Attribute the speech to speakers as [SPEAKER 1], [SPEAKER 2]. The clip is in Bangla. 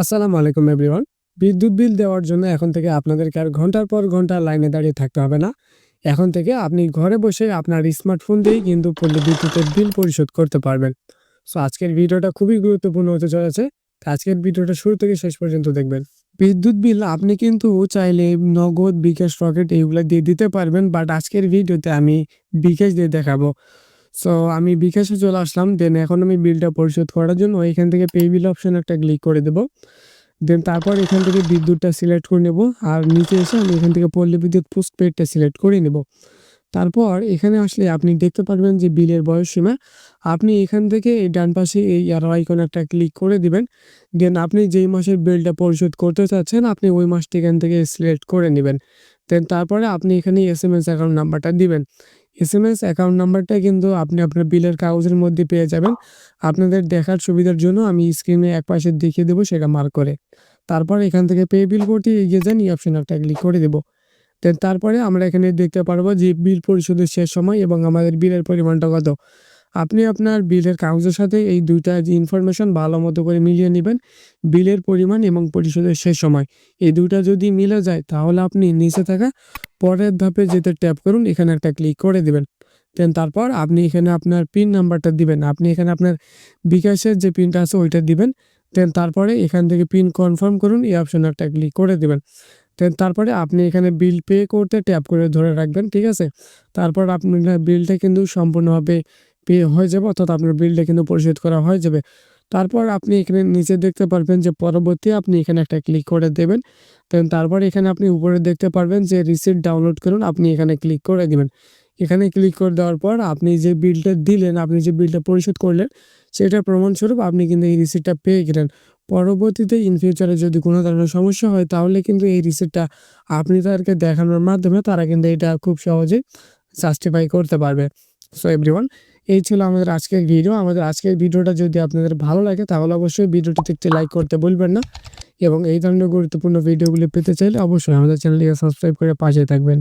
[SPEAKER 1] আসসালামু আলাইকুম, এভরিওয়ান। বিদ্যুৎ বিল দেওয়ার জন্য এখন থেকে আপনাদেরকে আর ঘণ্টার পর ঘণ্টা লাইনে দাঁড়িয়ে থাকতে হবে না। এখন থেকে আপনি ঘরে বসে আপনার স্মার্টফোন দিয়েই কিন্তু পল্লী বিদ্যুতের বিল পরিশোধ করতে পারবেন। সো, আজকের ভিডিওটা খুবই গুরুত্বপূর্ণ হতে চলেছে। আজকের ভিডিওটা শুরু থেকে শেষ পর্যন্ত দেখবেন। বিদ্যুৎ বিল আপনি কিন্তু চাইলে নগদ বিকাশ রকেট এইগুলো দিয়ে দিতে পারবেন, বাট আজকের ভিডিওতে আমি বিকাশ দিয়ে দেখাবো। সো আমি বিকাশে চলে আসলাম। দেন এখন আমি বিলটা পরিশোধ করার জন্য এখান থেকে পে বিল অপশন একটা ক্লিক করে দেবো। দেন তারপর এখান থেকে বিদ্যুৎটা সিলেক্ট করে নেব। আর নিচে এসে আমি এখান থেকে পল্লী বিদ্যুৎ পোস্টপেডটা সিলেক্ট করে নেব। তারপর এখানে আসলে আপনি দেখতে পারবেন যে বিলের বয়স সীমা। আপনি এখান থেকে এই ডান পাশে এই আরও আইকন একটা ক্লিক করে দিবেন। দেন আপনি যেই মাসের বিলটা পরিশোধ করতে চাচ্ছেন, আপনি ওই মাসটি এখান থেকে সিলেক্ট করে নেবেন। দেন তারপরে আপনি এখানে এস এম এস অ্যাকাউন্ট নাম্বারটা দিবেন। এস এম এস অ্যাকাউন্ট নাম্বারটা কিন্তু আপনি আপনার বিলের কাগজের মধ্যে পেয়ে যাবেন। আপনাদের দেখার সুবিধার জন্য আমি স্ক্রিনে এক পাশে দেখিয়ে দেবো, সেটা মার্ক করে। তারপর এখান থেকে পে বিল করতে এগিয়ে যান, এই অপশন একটা ক্লিক করে দেবো। দেন তারপরে আমরা এখানে দেখতে পারব যে বিল পরিশোধের শেষ সময় এবং আমাদের বিলের পরিমাণটা কত। আপনি আপনার বিলের কাগজের সাথে এই দুইটা ইনফরমেশন ভালো মতো করে মিলিয়ে নেবেন, বিলের পরিমাণ এবং পরিশোধের শেষ সময়। এই দুইটা যদি মিলে যায়, তাহলে আপনি নিচে থাকা পরের ধাপে যেতে ট্যাপ করুন, এখানে একটা ক্লিক করে দেবেন। দেন তারপর আপনি এখানে আপনার পিন নাম্বারটা দিবেন। আপনি এখানে আপনার বিকাশের যে পিনটা আছে, ওইটা দিবেন। দেন তারপরে এখান থেকে পিন কনফার্ম করুন, এই অপশন একটা ক্লিক করে দেবেন। দেন তারপরে আপনি এখানে বিল পে করতে ট্যাপ করে ধরে রাখবেন, ঠিক আছে? তারপর আপনার বিলটা কিন্তু সম্পূর্ণভাবে পে হয়ে যাবে, অর্থাৎ আপনার বিলটা কিন্তু পরিশোধ করা হয়ে যাবে। তারপর আপনি এখানে নিচে দেখতে পারবেন যে পরবর্তী আপনি এখানে একটা ক্লিক করে দেবেন। দেন তারপর এখানে আপনি উপরে দেখতে পারবেন যে রিসিপ্ট ডাউনলোড করুন, আপনি এখানে ক্লিক করে দিবেন। এখানে ক্লিক করে দেওয়ার পর আপনি যে বিলটা দিলেন, আপনি যে বিলটা পরিশোধ করলেন সেটার প্রমাণস্বরূপ আপনি কিন্তু এই রিসিপ্টটা পেয়ে গেলেন। পরবর্তীতে ইন ফিউচারে যদি কোনো ধরনের সমস্যা হয়, তাহলে কিন্তু এই রিসিপ্টটা আপনি তাদেরকে দেখানোর মাধ্যমে তারা কিন্তু এটা খুব সহজেই জাস্টিফাই করতে পারবে। সো এভরিওয়ান এই ছিল আমাদের আজকের ভিডিও আমাদের আজকের ভিডিওটা যদি আপনাদের ভালো লাগে, তাহলে অবশ্যই ভিডিওটিতে একটি লাইক করতে বলবেন না। এবং এই ধরনের গুরুত্বপূর্ণ ভিডিওগুলি পেতে চাইলে অবশ্যই আমাদের চ্যানেলটিকে সাবস্ক্রাইব করে পাশে থাকবেন।